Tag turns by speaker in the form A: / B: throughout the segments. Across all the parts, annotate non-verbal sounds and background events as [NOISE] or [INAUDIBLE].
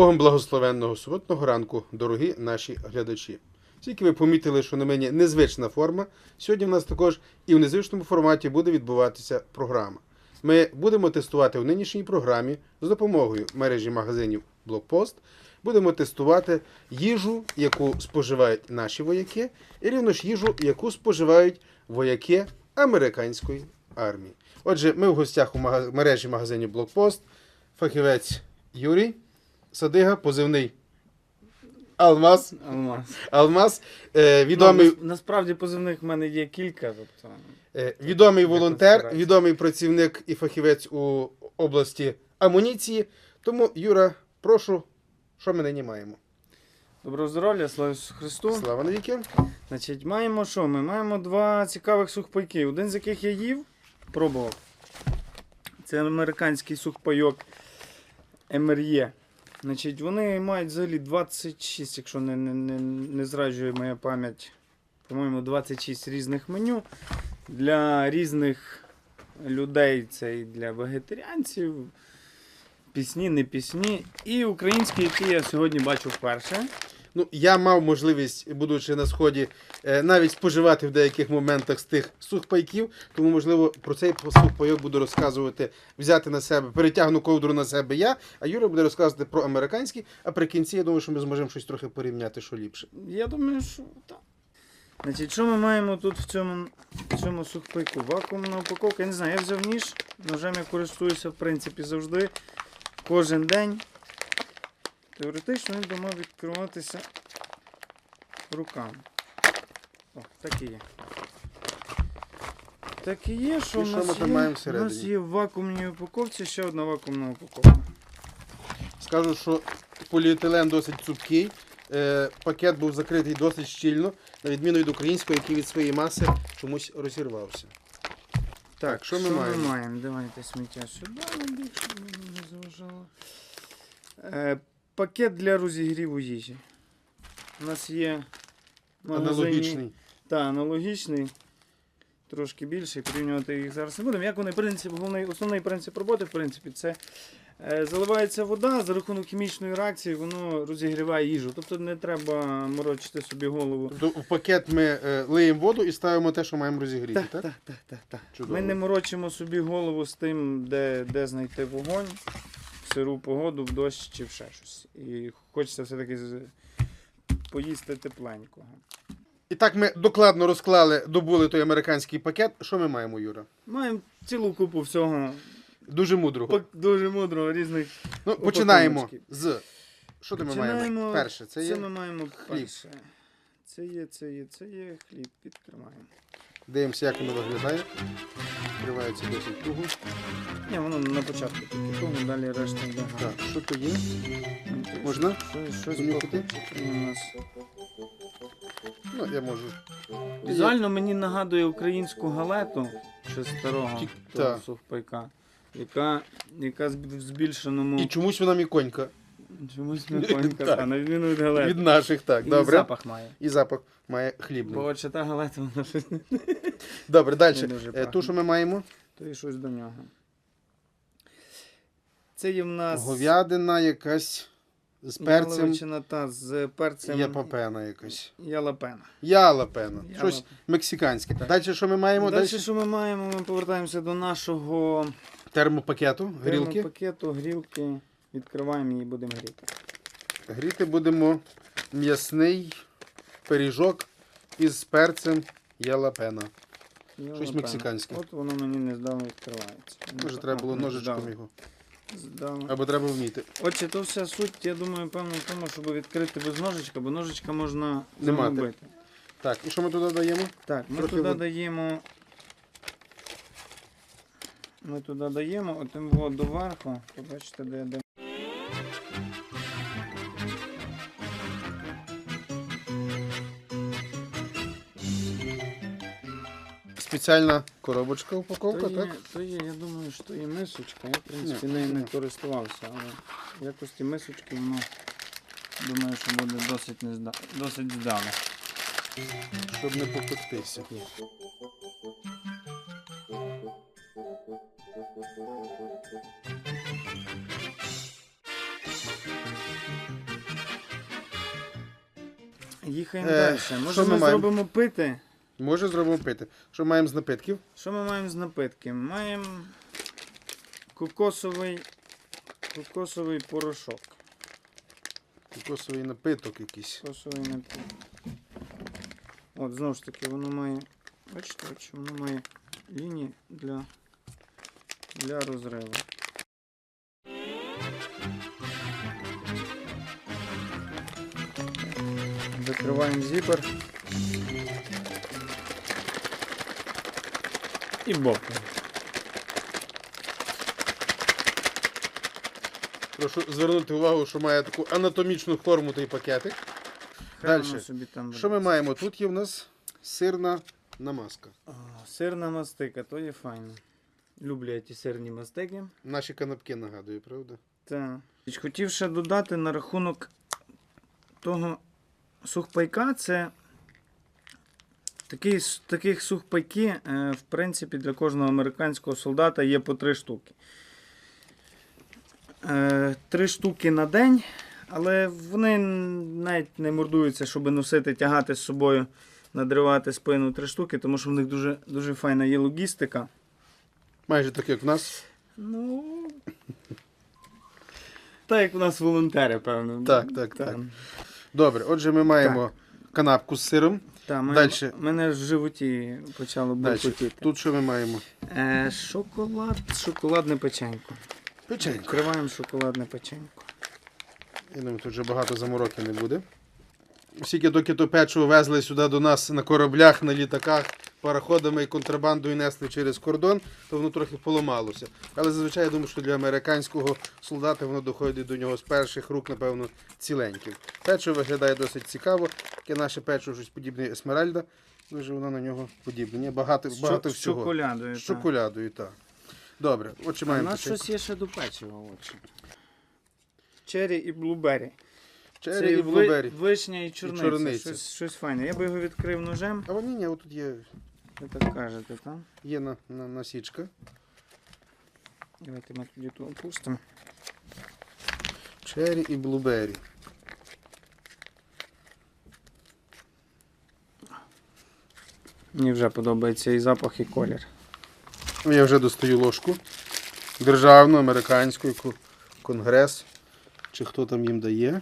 A: Богом благословенного суботного ранку, дорогі наші глядачі. Тільки ви помітили, що на мені незвична форма. Сьогодні в нас також і в незвичному форматі буде відбуватися програма. Ми будемо тестувати в нинішній програмі з допомогою мережі магазинів Блокпост. Будемо тестувати їжу, яку споживають наші вояки, і рівно ж їжу, яку споживають вояки американської армії. Отже, ми в гостях у мережі магазинів Блокпост. Фахівець Юрій Садига, позивний Алмаз.
B: Алмаз.
A: Алмаз, е, відомий,
B: Ну, насправді позивних в мене є кілька. Тобто,
A: е, відомий волонтер, відомий працівник і фахівець у області амуніції. Тому, Юра, прошу, що ми нині маємо?
B: доброго здоров'я, слава Ісусу Христу.
A: Слава навіки.
B: Значить, маємо що? Ми маємо два цікавих сухпайки. Один з яких я їв, пробував. Це американський сухпайок МРЄ. Значить, вони мають взагалі 26, якщо не, не, не, не зраджує моя пам'ять, по-моєму, 26 різних меню. Для різних людей це і для вегетаріанців, пісні, не пісні. І українські, які я сьогодні бачу вперше.
A: Ну, я мав можливість, будучи на сході, е, навіть споживати в деяких моментах з тих сухпайків, тому, можливо, про цей сухпайок буду розказувати, взяти на себе, перетягну ковдру на себе я, а Юра буде розказувати про американський, а при кінці я думаю, що ми зможемо щось трохи порівняти, що ліпше.
B: Я думаю, що так. Значить, що ми маємо тут в цьому, в цьому сухпайку? Вакуумна упаковка. Я не знаю, я взяв ніж. Ножем я користуюся, в принципі, завжди. Кожен день. Теоретично він би мав відкриватися руками. О, так і є. Так і є, що
A: І
B: в
A: що
B: нас
A: ми там
B: є?
A: маємо
B: У нас є в вакуумній упаковці ще одна вакуумна упаковка.
A: Скажу, що поліетилен досить цупкий. Е, пакет був закритий досить щільно, на відміну від українського, який від своєї маси чомусь розірвався. Так, що ми маємо?
B: Ми маємо? Давайте сміття сюди, більше мені не заважало. Е, пакет для розігріву їжі. У нас є магазині-
A: Аналогічний.
B: Та, аналогічний. Трошки більший, порівнювати їх зараз не будемо. Як вони, принцип, головний, основний принцип роботи, в принципі, це е, заливається вода, за рахунок хімічної реакції воно розігріває їжу. Тобто не треба морочити собі голову.
A: Тобто в пакет ми е, лиємо воду і ставимо те, що маємо розігріти, так?
B: Так, так, так, так, так. Ми не морочимо собі голову з тим, де, де знайти вогонь, в сиру погоду, в дощ чи в ще щось. І хочеться все-таки поїсти тепленького.
A: І так ми докладно розклали, добули той американський пакет. Що ми маємо, Юра?
B: Маємо цілу купу всього
A: Дуже мудрого.
B: дуже мудрого різних.
A: Ну, починаємо з. Що де ми маємо? Перше, це є.
B: ми маємо
A: хліб.
B: перше. Це є, це є, це є хліб. Відкриваємо.
A: Дивимося, як воно виглядає. Відкривається досить туго.
B: Ні, воно на початку тільки того, далі решта йде.
A: Так, що то є? Можна?
B: Щось,
A: Понюхати?
B: у нас.
A: Ну, я можу.
B: Візуально мені нагадує українську галету ще старого
A: та.
B: сухпайка, яка, яка в збільшеному
A: І чомусь вона міконька.
B: Чомусь м'яконька, [LAUGHS]
A: Так.
B: та, на відміну від галети.
A: Від наших, так.
B: І
A: Добре.
B: запах має.
A: І запах має хлібний.
B: Бо от ще та галета, вона щось [LAUGHS]
A: Добре, далі.
B: Дуже
A: Е,
B: пахне.
A: Ту, що ми маємо?
B: то і щось до нього. Це є в нас
A: Говядина якась з перцем.
B: яловичина та з перцем
A: Є папена якась.
B: ялапена.
A: Ялапена.
B: Ялапена.
A: Щось мексиканське.
B: Так.
A: Далі що ми маємо?
B: Далі,
A: Далі
B: що ми маємо? Ми повертаємося до нашого
A: термопакету, грілки.
B: пакету, грілки. Відкриваємо і будемо гріти.
A: Гріти будемо м'ясний пиріжок із перцем ялапена.
B: Ялапена.
A: мексиканське.
B: От воно мені не здавно відкривається.
A: Може, треба було ножичком його.
B: Здавно.
A: Або треба вміти.
B: Отже, то вся суть, я думаю, певно, в тому, щоб відкрити без ножичка, бо ножичка можна загубити.
A: Так, і що ми туди даємо?
B: Так, ми
A: Трохи
B: туди
A: вод-
B: даємо. Ми туди даємо отим вот доверху. Побачите, де, де.
A: спеціальна коробочка упаковка,
B: то є, так? То є, я думаю, що є мисочка. Я в принципі нею не користувався, але якось ті мисочки воно думаю, що буде досить не зда... досить здало.
A: Щоб не попектися.
B: Їхаємо
A: Е,
B: далі. Може
A: ми
B: ми зробимо пити?
A: Може зробимо пити. Що маємо з напитків?
B: Що ми маємо з напитки? Маємо кокосовий, кокосовий порошок.
A: Кокосовий напиток якийсь.
B: Кокосовий напій. От, знову ж таки, воно має. Бачите, бачите, воно має лінії для, для розриву. Закриваємо зіпер. І боком.
A: Прошу звернути увагу, що має таку анатомічну форму той пакетик.
B: Собі там
A: Що ми маємо? Тут є в нас сирна намазка.
B: О, Сирна мастика, то є файно. Люблю я ті сирні мастики.
A: Наші канапки нагадую, правда?
B: Так. Хотів ще додати на рахунок того сухпайка, це такий, с- таких сухпайки, е, в принципі, для кожного американського солдата є по три штуки. Е, Три штуки на день, але вони навіть не мордуються, щоб носити, тягати з собою, надривати спину три штуки, тому що в них дуже, дуже файна є логістика.
A: Майже так, як в нас.
B: Ну. Так, як у нас волонтери, певно.
A: Так, так, так. Добре, отже, ми маємо канапку з сиром.
B: Так, мене,
A: Дальше.
B: мене в животі почало
A: Далі. Тут що ми маємо?
B: Е, шоколад, шоколадне печенько.
A: Печенько.
B: Відкриваємо шоколадне печенько.
A: Я думаю, тут вже багато замороки не буде. Скільки доки то печиво везли сюди до нас на кораблях, на літаках, пароходами і контрабандою несли через кордон, то воно трохи поламалося. Але зазвичай я думаю, що для американського солдата воно доходить до нього з перших рук, напевно, ціленьким. Печиво виглядає досить цікаво. Таке наше печиво щось подібне есмеральда. Дуже воно на нього подібне. Ні, Багато,
B: З
A: багато
B: чо- з
A: всього.
B: шоколядою.
A: З
B: так.
A: шоколядою, так. Добре, отже
B: А у
A: маємо
B: нас щось є ще до печива. Отже. Чері і блубері.
A: Черрі
B: Це
A: і
B: ви-
A: блубері.
B: вишня і чорниця.
A: чорниця.
B: Щось, щось файне. Я би його відкрив ножем.
A: А вони ні, отут є,
B: Ви так кажете, так?
A: є на, на, насічка.
B: Давайте ми тоді тут опустимо.
A: Черрі і блубері.
B: Мені вже подобається і запах, і колір.
A: Я вже достаю ложку. Державну, американську, яку конгрес. Чи хто там їм дає.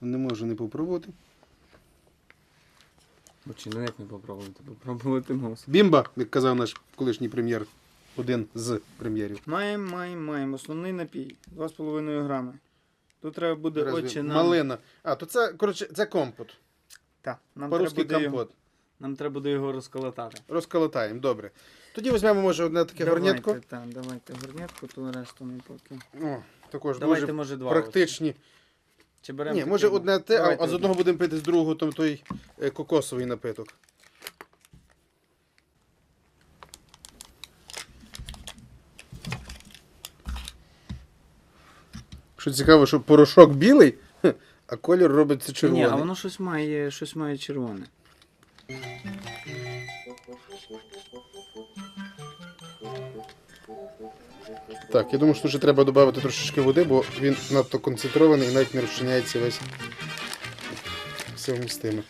A: Не можу не попробувати.
B: Чи ну як не попробувати? Попробувати мус.
A: Бімба, як казав наш колишній прем'єр, один з прем'єрів.
B: Маємо, маємо, маємо. Основний напій. 2,5 грами. Тут треба буде
A: Разве-
B: очі нам.
A: Малина. А, то це, коротше, це компот.
B: Так, нам треба,
A: По-русски
B: буде його,
A: компот.
B: Нам треба буде його розколотати.
A: Розколотаємо, добре. Тоді візьмемо, може, одне таке горнятко.
B: Давайте, так, давайте горнятку, то решту ми поки.
A: О, також
B: Давайте,
A: дуже
B: може, два.
A: практичні.
B: Чи беремо
A: Ні,
B: таке?
A: може одне те, а,
B: Давайте
A: а з одного будемо пити з другого там той е, кокосовий напиток. Що цікаво, що порошок білий, хе, [LAUGHS] а колір робиться червоний.
B: Ні, а воно щось має, щось має червоне.
A: Так, я думаю, що ще треба додати трошечки води, бо він надто концентрований і навіть не розчиняється весь все вмістиме.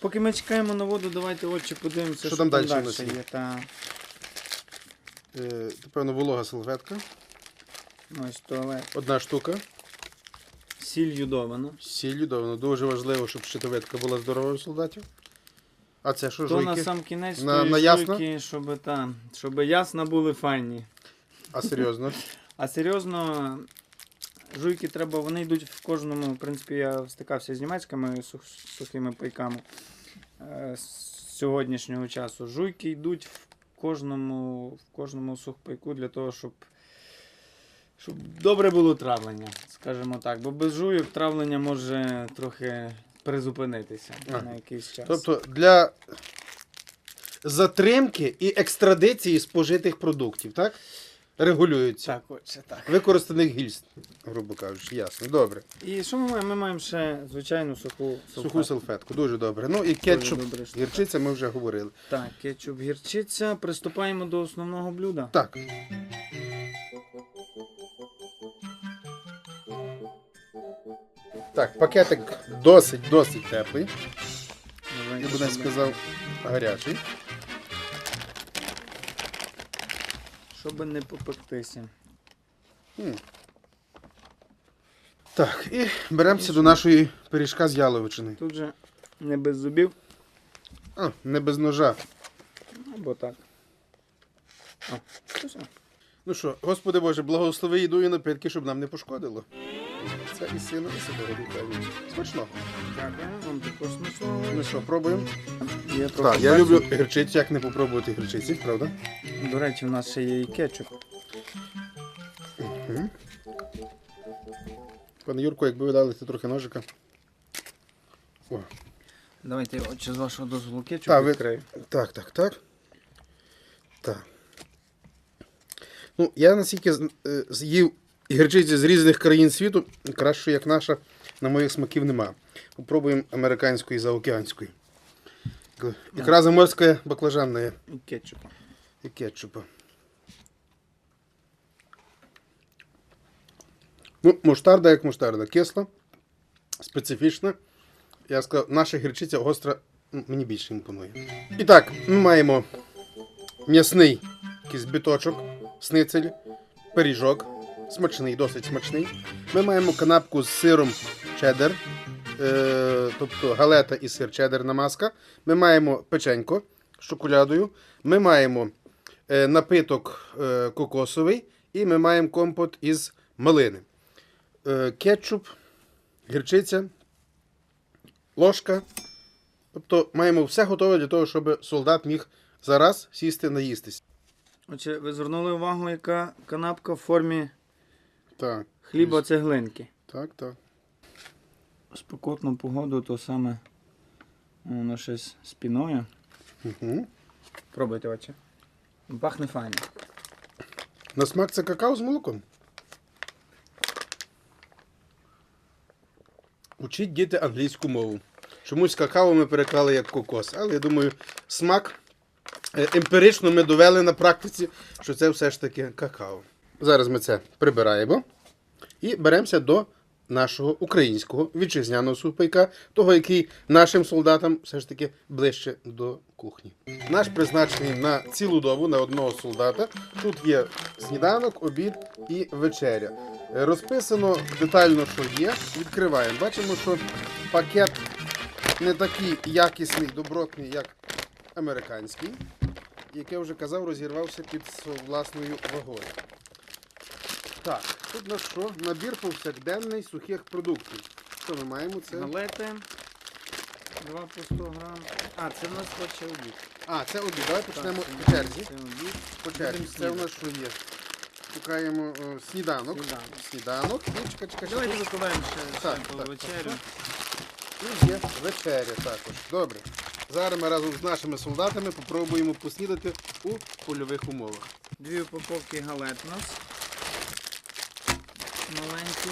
B: Поки ми чекаємо на воду, давайте очі подивимося,
A: Що там далі у нас
B: є. Та,
A: Е, Напевно, волога салфетка.
B: ось туалет.
A: Одна штука.
B: Сіль юдована.
A: Сіллю, да, воно дуже важливо, щоб щитовидка була здорова у солдатів. А це що,
B: То на сам кінець
A: На-
B: тої
A: на ясно?
B: жуйки, щоб, та, щоб ясно були файні.
A: А серйозно?
B: А серйозно, жуйки треба, вони йдуть в кожному, в принципі, я стикався з німецькими сух, сухими пайками е, з сьогоднішнього часу. Жуйки йдуть в кожному, в кожному сухпайку для того, щоб, щоб добре було травлення, скажімо так. Бо без жуйок травлення може трохи призупинитися
A: Ага.
B: на якийсь час.
A: Тобто для затримки і екстрадиції спожитих продуктів, так? Регулюються.
B: так, отже, так.
A: Використаних гільз, грубо кажучи, ясно. Добре.
B: І що ми маємо? Ми маємо ще звичайну суху
A: Суху салфетку, дуже добре. Ну і кетчуп,
B: добре,
A: гірчиця ми вже говорили.
B: Так, кетчуп гірчиця. Приступаємо до основного блюда.
A: Так. Так, пакетик досить, досить теплий. Я б не сказав гарячий.
B: Щоб не попектися.
A: Так, і беремося до нашої пиріжка з яловичини.
B: Тут же не без зубів,
A: А, не без ножа.
B: або так. О, все.
A: Ну що, Господи Боже, благослови їду і напитки, щоб нам не пошкодило. Це і сину, і себе духа. Смачно.
B: Дякую, вам також смачного.
A: Ну що, пробуємо?
B: Є
A: Так,
B: трохи
A: я
B: перцю.
A: люблю гірчицю, як не попробувати гірчиці, правда?
B: До речі, у нас ще є і кетчуп.
A: Пане Юрко, якби ви дали ти трохи ножика. О,
B: Давайте отче з вашого дозволу кетчуп
A: Та, ви-
B: відкрию.
A: Так, так, так. Так. Ну, я наскільки з- е, з'їв гірчиці з різних країн світу, краще, як наша, на моїх смаків нема. Попробуємо американської заокеанської. Якраз заморська баклажанна
B: І кетчуп.
A: і кетчупа. Ну, муштарда як муштарда. Кисла, специфічна. Я сказав, наша гірчиця гостра мені більше імпонує. І так, ми маємо м'ясний якийсь біточок, сницель, пиріжок. Смачний, досить смачний. Ми маємо канапку з сиром чеддер, е, тобто галета і сир чеддер намазка. Ми маємо печенько з шоколадою. Ми маємо е, напиток е, кокосовий і ми маємо компот із малини. Е, кетчуп, гірчиця, ложка. Тобто маємо все готове для того, щоб солдат міг зараз сісти наїстись.
B: Отже, ви звернули увагу, яка канапка в формі
A: Так,
B: хліба цеглинки.
A: так, так.
B: Спекотну погоду, то саме воно щось з піною.
A: Угу.
B: Пробуйте, отче. Пахне файно.
A: На смак це какао з молоком. Учіть діти англійську мову. Чомусь какао ми переклали як кокос, але я думаю, смак е, емпірично ми довели на практиці, що це все ж таки какао. Зараз ми це прибираємо і беремося до нашого українського вітчизняного супайка, того, який нашим солдатам все ж таки ближче до кухні. Наш призначений на цілу добу на одного солдата. Тут є сніданок, обід і вечеря. Розписано детально, що є. Відкриваємо. Бачимо, що пакет не такий якісний, добротний, як американський, як я вже казав, розірвався під власною вагою. Так, тут на що? Набір повсякденний сухих продуктів. Що ми маємо? Це.
B: Галети. 2 по 100 грам. А, це в нас хоче обід.
A: А, це обід. Давай почнемо
B: Так,
A: по черзі.
B: Це обід.
A: По черзі.
B: Будемо
A: Це у нас що є? Шукаємо е, сніданок.
B: Сніданок.
A: Сніданок. І чекай, чекай,
B: Давайте
A: чекай.
B: закладаємо ще,
A: Так,
B: ще
A: так,
B: вечерю.
A: І є вечеря також. Добре. Зараз ми разом з нашими солдатами попробуємо поснідати у польових умовах.
B: Дві упаковки галет у нас. Маленькі.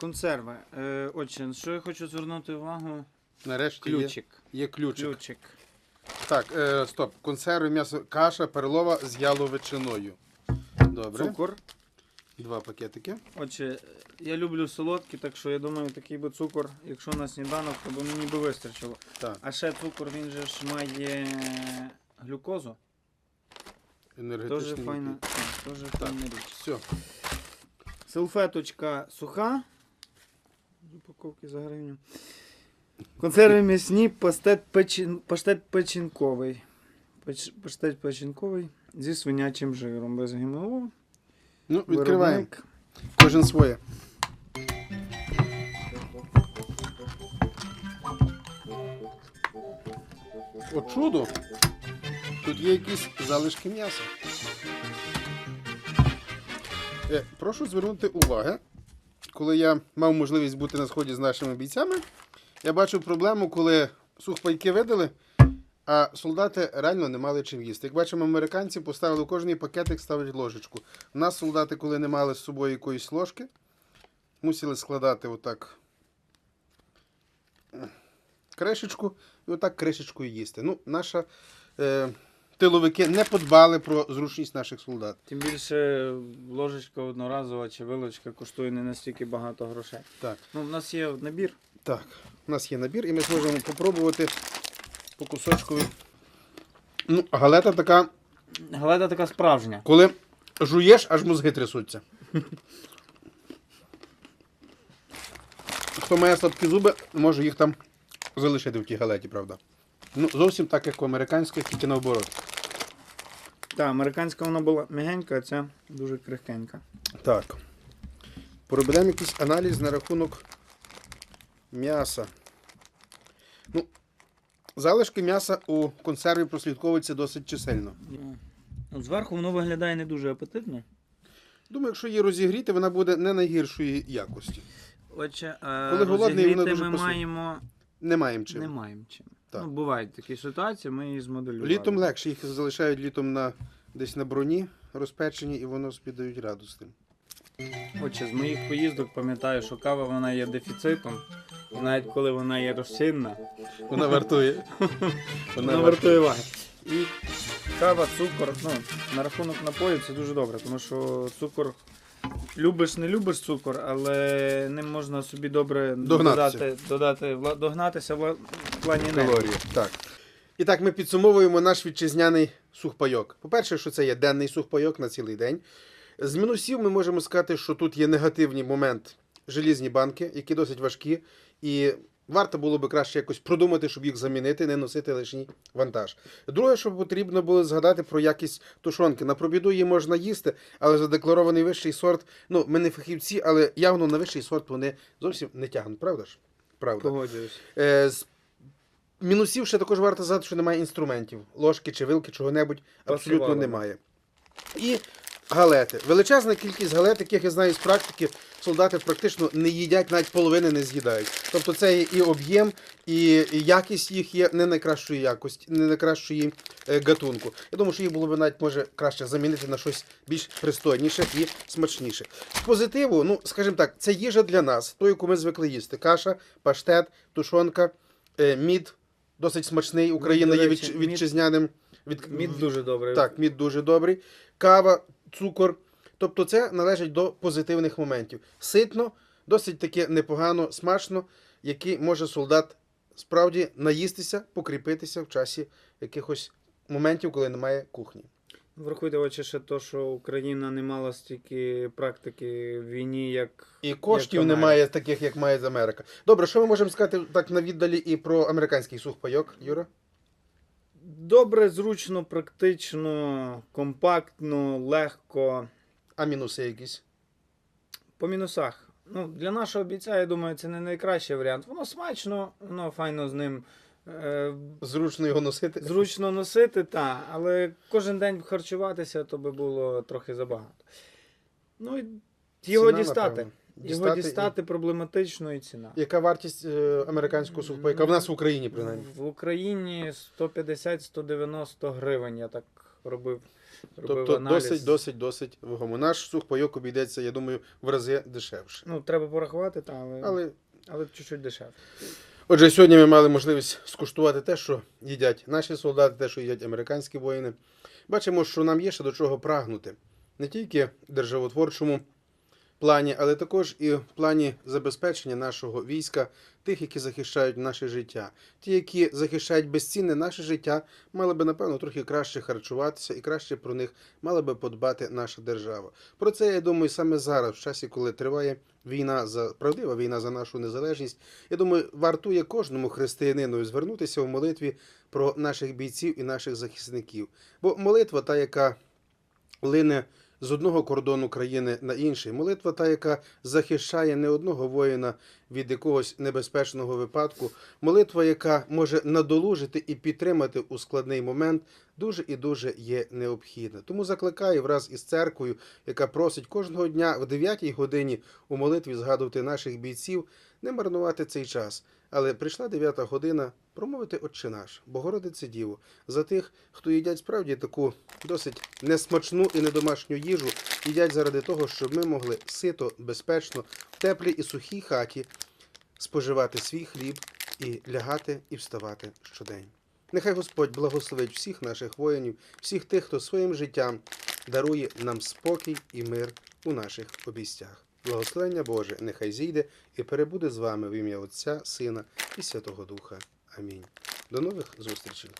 B: Консерви. Е, отже, що я хочу звернути увагу?
A: Нарешті
B: Ключик.
A: є ключик.
B: Ключик.
A: Так, е, стоп. Консерви м'ясо, каша перлова з яловичиною. Добре.
B: Цукор.
A: Два пакетики.
B: Отже, я люблю солодкі, так що я думаю, такий би цукор, якщо на сніданок, то мені би вистачило.
A: Так.
B: А ще цукор, він же ж має глюкозу.
A: Енергетичний.
B: Дуже файна,
A: напій.
B: так, файна річ.
A: Все.
B: Салфеточка суха. З упаковки за гривню. Консерви м'ясні, паштет, печин, паштет печінковий. Печ, паштет печінковий зі свинячим жиром без ГМО.
A: Ну, відкриваємо. Кожен своє. О, чудо! Тут є якісь залишки м'яса. Е, прошу звернути увагу, коли я мав можливість бути на сході з нашими бійцями, я бачив проблему, коли сухпайки видали, а солдати реально не мали чим їсти. Як бачимо, американці поставили кожний пакетик ставить ложечку. У нас солдати, коли не мали з собою якоїсь ложки, мусили складати отак кришечку і отак кришечкою їсти. Ну, наша е, тиловики не подбали про зручність наших солдат.
B: Тим більше ложечка одноразова чи вилочка коштує не настільки багато грошей.
A: Так.
B: Ну, у нас є набір.
A: Так, у нас є набір, і ми зможемо попробувати по кусочкові. Ну, галета така,
B: Галета така справжня.
A: коли жуєш, аж мозги трясуться. Хто має слабкі зуби, може їх там залишити в тій галеті, правда. Ну, зовсім так, як у американських, тільки наоборот.
B: Так, американська вона була м'ягенька, а ця дуже крихкенька.
A: Так. Проведемо якийсь аналіз на рахунок м'яса. Ну, залишки м'яса у консерві прослідковуються досить чисельно.
B: Ну, зверху воно виглядає не дуже апетитно.
A: Думаю, якщо її розігріти, вона буде не найгіршої якості.
B: Отже,
A: Коли голодний, воно
B: розігріти
A: дуже
B: ми маємо.
A: Не маємо чим.
B: Не маємо чим.
A: Так.
B: Ну, бувають такі ситуації, ми її змоделювали.
A: Літом легше, їх залишають літом на, десь на броні розпечені, і воно собі дають раду з тим.
B: Отже, з моїх поїздок пам'ятаю, що кава вона є дефіцитом. І навіть коли вона є розчинна,
A: Вона вартує. [LAUGHS]
B: вона вартує уваги. І кава, цукор, ну, на рахунок напою це дуже добре, тому що цукор. Любиш, не любиш цукор, але ним можна собі добре
A: Догнатися.
B: додати, додати вла- догнатися в плані енергії.
A: калорії. Так. І так, ми підсумовуємо наш вітчизняний сухпайок. По-перше, що це є денний сухпайок на цілий день. З мінусів ми можемо сказати, що тут є негативний момент желізні банки, які досить важкі, і варто було би краще якось продумати, щоб їх замінити, не носити лишній вантаж. Друге, що потрібно було згадати про якість тушонки. На пробіду її можна їсти, але задекларований вищий сорт. Ну, ми не фахівці, але явно на вищий сорт вони зовсім не тягнуть, правда ж? Правда.
B: Погоджуюсь.
A: Е, з мінусів ще також варто сказати, що немає інструментів. Ложки чи вилки, чого-небудь абсолютно немає. І галети. Величезна кількість галет, яких я знаю з практики, солдати практично не їдять, навіть половини не з'їдають. Тобто це є і об'єм, і якість їх є не найкращої якості, не найкращої е, гатунку. Я думаю, що їх було б навіть може краще замінити на щось більш пристойніше і смачніше. З позитиву, ну скажімо так, це їжа для нас, ту, яку ми звикли їсти. Каша, паштет, тушонка, е, мід. Досить смачний. Україна є вітчизняним. Від...
B: Мід дуже добрий.
A: Так, мід дуже добрий. Кава, цукор. Тобто це належить до позитивних моментів. Ситно, досить таки непогано, смачно, який може солдат справді наїстися, покріпитися в часі якихось моментів, коли немає кухні.
B: Врахуйте очі ще то, що Україна не мала стільки практики в війні, як.
A: І коштів
B: Америка.
A: немає таких, як має Америка. Добре, що ми можемо сказати так на віддалі і про американський сухпайок, Юра?
B: Добре, зручно, практично, компактно, легко.
A: А мінуси якісь?
B: По мінусах. Ну, для нашого бійця, я думаю, це не найкращий варіант. Воно смачно, воно файно з ним. Е,
A: Зручно його носити.
B: зручно носити, та, але кожен день харчуватися, то би було трохи забагато. Ну і його
A: Ціна,
B: дістати.
A: напевно.
B: Його дістати проблематично і ціна.
A: Яка вартість е, американського сухпайка? В нас в Україні, принаймні.
B: В Україні 150-190 гривень. Я так робив. робив
A: Тобто
B: аналіз.
A: досить, досить, досить вагомо. Наш сухпайок обійдеться, я думаю, в рази дешевше.
B: Ну, треба порахувати, та, але, але...
A: Але
B: чуть-чуть дешевше.
A: отже, сьогодні ми мали можливість скуштувати те, що їдять наші солдати, те, що їдять американські воїни. Бачимо, що нам є ще до чого прагнути. Не тільки державотворчому плані, але також і в плані забезпечення нашого війська, тих, які захищають наше життя. Ті, які захищають безцінне наше життя, мали би, напевно, трохи краще харчуватися і краще про них мала би подбати наша держава. Про це я думаю саме зараз, в часі, коли триває війна за правдива війна за нашу незалежність. Я думаю, вартує кожному християнину звернутися в молитві про наших бійців і наших захисників. Бо молитва та, яка лине з одного кордону країни на інший. Молитва та, яка захищає не одного воїна від якогось небезпечного випадку. Молитва, яка може надолужити і підтримати у складний момент, дуже і дуже є необхідна. Тому закликаю враз із церквою, яка просить кожного дня в 9 годині у молитві згадувати наших бійців, не марнувати цей час. Але прийшла 9 година промовити Отче наш, Богородице Діво, за тих, хто їдять справді таку досить несмачну і недомашню їжу, їдять заради того, щоб ми могли сито, безпечно, в теплій і сухій хаті споживати свій хліб і лягати і вставати щодень. Нехай Господь благословить всіх наших воїнів, всіх тих, хто своїм життям дарує нам спокій і мир у наших обійстях. Благословення Боже, нехай зійде і перебуде з вами в ім'я Отця, Сина і Святого Духа. Амінь. До нових зустрічей.